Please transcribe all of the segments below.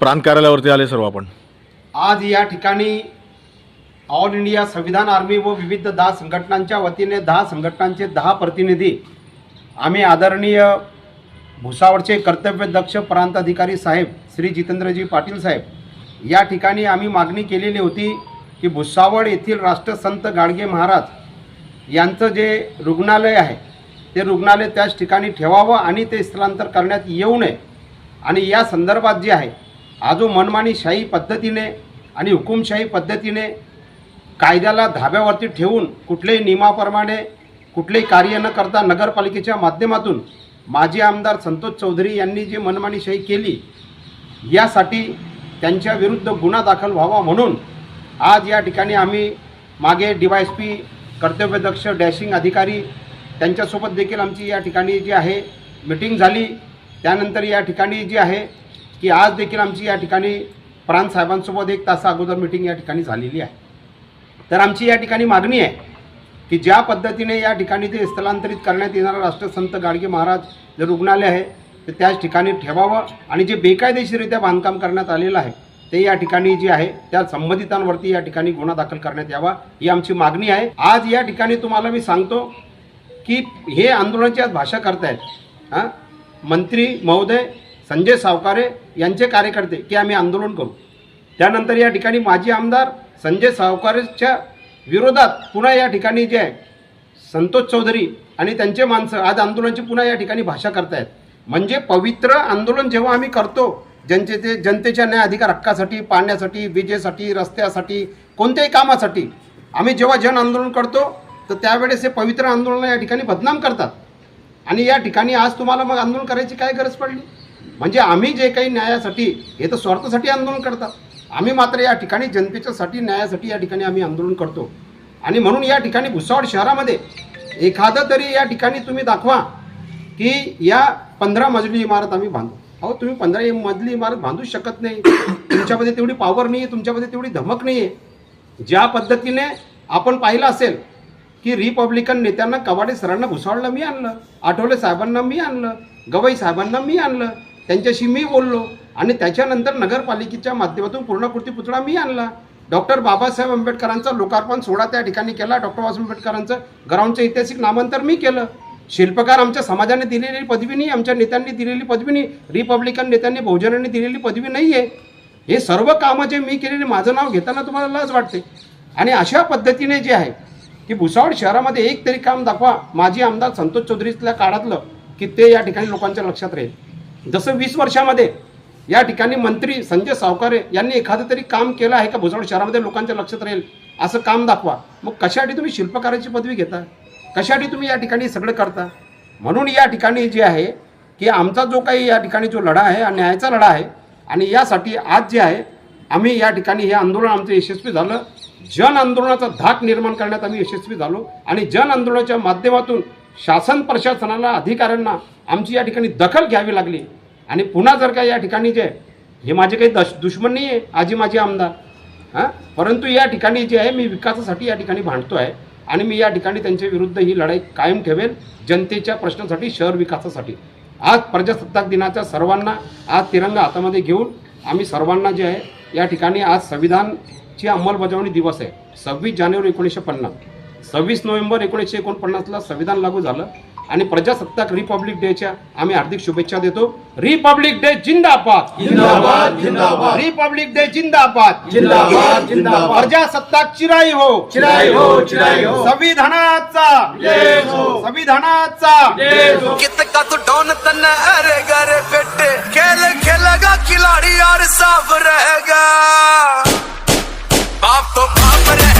प्रांत कार्यालयावरती आले सर्व आपण. आज या ठिकाणी ऑल इंडिया संविधान आर्मी व विविध दहा संघटनांच्या वतीने दहा संघटनांचे दहा प्रतिनिधी आम्ही आदरणीय भुसावळचे कर्तव्यदक्ष प्रांत अधिकारी साहेब श्री जितेंद्रजी पाटील साहेब या ठिकाणी आम्ही मागणी केलेली होती की भुसावळ येथील राष्ट्रसंत गाडगे महाराज यांचं जे रुग्णालय आहे ते रुग्णालय त्याच ठिकाणी ठेवावं आणि ते स्थलांतर करण्यात येऊ नये. आणि या संदर्भात जे आहे आजो मनमानीशाही पद्धतीने आणि हुकुमशाही पद्धतीने कायद्याला धाब्यावरती ठेवून कुठल्याही नियमाप्रमाणे कुठलेही कार्य न करता नगरपालिकेच्या माध्यमातून माजी आमदार संतोष चौधरी यांनी जी मनमानीशाही केली यासाठी त्यांच्या विरुद्ध गुन्हा दाखल व्हावा म्हणून आज या ठिकाणी आम्ही मागे डी वाय एस पी कर्तव्यदक्ष डॅशिंग अधिकारी त्यांच्यासोबत देखील आमची या ठिकाणी जी आहे मिटिंग झाली. त्यानंतर या ठिकाणी जी आहे की आज देखील आमची या ठिकाणी प्रांत साहेबांसोबत एक तास अगोदर मिटिंग या ठिकाणी झालेली आहे. तर आमची या ठिकाणी मागणी आहे की ज्या पद्धतीने या ठिकाणी ते स्थलांतरित करण्यात येणारा राष्ट्रसंत गाडगे महाराज जे रुग्णालय आहे ते त्याच ठिकाणी ठेवावं आणि जे बेकायदेशीररित्या बांधकाम करण्यात आलेलं आहे ते या ठिकाणी जे आहे त्या संबंधितांवरती या ठिकाणी गुन्हा दाखल करण्यात यावा ही आमची मागणी आहे. आज या ठिकाणी तुम्हाला मी सांगतो की हे आंदोलनाची आज भाषा करतायत. हां? मंत्री महोदय संजय सावकारे यांचे कार्यकर्ते की आम्ही आंदोलन करू. त्यानंतर या ठिकाणी माजी आमदार संजय सावकारेच्या विरोधात पुन्हा या ठिकाणी जे आहे संतोष चौधरी आणि त्यांचे माणसं आज आंदोलनाची पुन्हा या ठिकाणी भाषा करतायत. म्हणजे पवित्र आंदोलन जेव्हा आम्ही करतो जनतेचे जनतेच्या न्याय अधिकार हक्कासाठी पाण्यासाठी विजेसाठी रस्त्यासाठी कोणत्याही कामासाठी आम्ही जेव्हा जन आंदोलन करतो तर त्यावेळेस हे पवित्र आंदोलन या ठिकाणी बदनाम करतात. आणि या ठिकाणी आज तुम्हाला मग आंदोलन करायची काय गरज पडली? म्हणजे आम्ही जे काही न्यायासाठी हे तर स्वार्थासाठी आंदोलन करतात. आम्ही मात्र या ठिकाणी जनतेच्यासाठी न्यायासाठी या ठिकाणी आम्ही आंदोलन करतो. आणि म्हणून या ठिकाणी भुसावळ शहरामध्ये एखादं तरी या ठिकाणी तुम्ही दाखवा की या पंधरा मजली इमारत आम्ही बांधू. अहो तुम्ही पंधरा मजली इमारत बांधू शकत नाही. तुमच्यामध्ये तेवढी पॉवर नाही आहे तुमच्यामध्ये तेवढी धमक नाही आहे ज्या पद्धतीने आपण पाहिलं असेल की रिपब्लिकन नेत्यांना कवाडे सरांना भुसावळला मी आणलं आठवले साहेबांना मी आणलं गवई साहेबांना मी आणलं त्यांच्याशी मी बोललो आणि त्याच्यानंतर नगरपालिकेच्या माध्यमातून पूर्णकृती पुतळा मी आणला. डॉक्टर बाबासाहेब आंबेडकरांचा लोकार्पण सोहळा त्या ठिकाणी केला. डॉक्टर बाबासाहेब आंबेडकरांचं ग्राउंडचं ऐतिहासिक नामांतर मी केलं. शिल्पकार आमच्या समाजाने दिलेली पदवी नाही आमच्या नेत्यांनी दिलेली पदवी नाही रिपब्लिकन नेत्यांनी बहुजनांनी दिलेली पदवी नाही आहे हे सर्व कामं जे मी केलेले माझं नाव घेताना तुम्हाला लाज वाटते. आणि अशा पद्धतीने जे आहे की भुसावळ शहरामध्ये एक तरी काम दाखवा. माजी आमदार संतोष चौधरीतल्या काळातलं की ते या ठिकाणी लोकांच्या लक्षात राहील. जसं वीस वर्षामध्ये या ठिकाणी मंत्री संजय सावकारे यांनी एखादं तरी काम केलं आहे का भुसावळ शहरामध्ये लोकांच्या लक्षात राहील असं काम दाखवा. मग कशासाठी तुम्ही शिल्पकाराची पदवी घेता? कशासाठी तुम्ही या ठिकाणी सगळं करता? म्हणून या ठिकाणी जे आहे की आमचा जो काही या ठिकाणी जो लढा आहे न्यायाचा लढा आहे आणि यासाठी आज जे आहे आम्ही या ठिकाणी हे आंदोलन आमचं यशस्वी झालं. जन आंदोलनाचा धाक निर्माण करण्यात आम्ही यशस्वी झालो आणि जन आंदोलनाच्या माध्यमातून शासन प्रशासनाला अधिकाऱ्यांना आमची या ठिकाणी दखल घ्यावी लागली. आणि पुन्हा जर का या ठिकाणी जे हे माझे काही दश दुश्मन नाही आहे आजी माझे आमदार. हां? परंतु या ठिकाणी जे आहे मी विकासासाठी या ठिकाणी भांडतो आहे आणि मी या ठिकाणी त्यांच्या विरुद्ध ही लढाई कायम ठेवेल जनतेच्या प्रश्नासाठी शहर विकासासाठी. आज प्रजासत्ताक दिनाच्या सर्वांना आज तिरंगा हातामध्ये घेऊन आम्ही सर्वांना जे आहे या ठिकाणी आज संविधानची अंमलबजावणी दिवस आहे. सव्वीस जानेवारी एकोणीसशे पन्नास. सव्वीस नोव्हेंबर एकोणीसशे एकोणपन्नासला संविधान लागू झालं. आणि प्रजासत्ताक रिपब्लिक डेच्या आम्ही हार्दिक शुभेच्छा देतो. रिपब्लिक डे जिंदाबाद. जिंदाबाद जिंदाबाद. रिपब्लिक डे जिंदाबाद. जिंदाबाद जिंदाबाद. प्रजासत्ताक चिराई हो. चिराई हो चिराई हो. संविधानाचा. जय हो. संविधानाचा. जय हो. कितका तू डोन तन अरे गरे पेटे. खेल खेलेगा खिलाड़ी और साफ रहेगा. बाप तो बाप रहेगा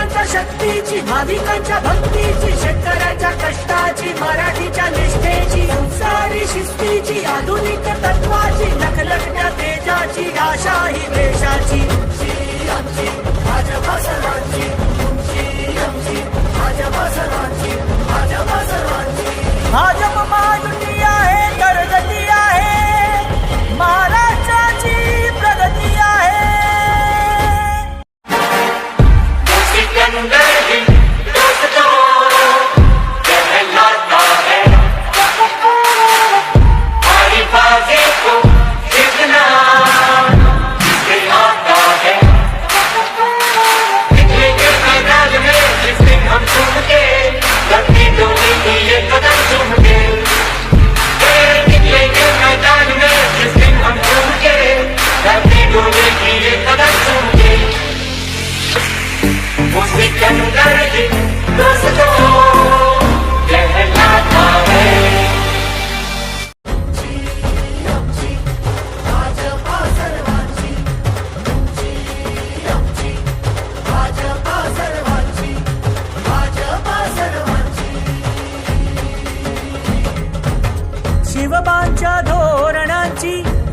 श्रमिकांच्या शक्तीची भाविकांच्या भक्तीची शेतकऱ्याच्या कष्टाची मराठीच्या निष्ठेची संसारी शिस्तीची आधुनिक तत्वाची चटण्या तेजाची आशा ही देशाची आमची, भाजपा सर्वांची.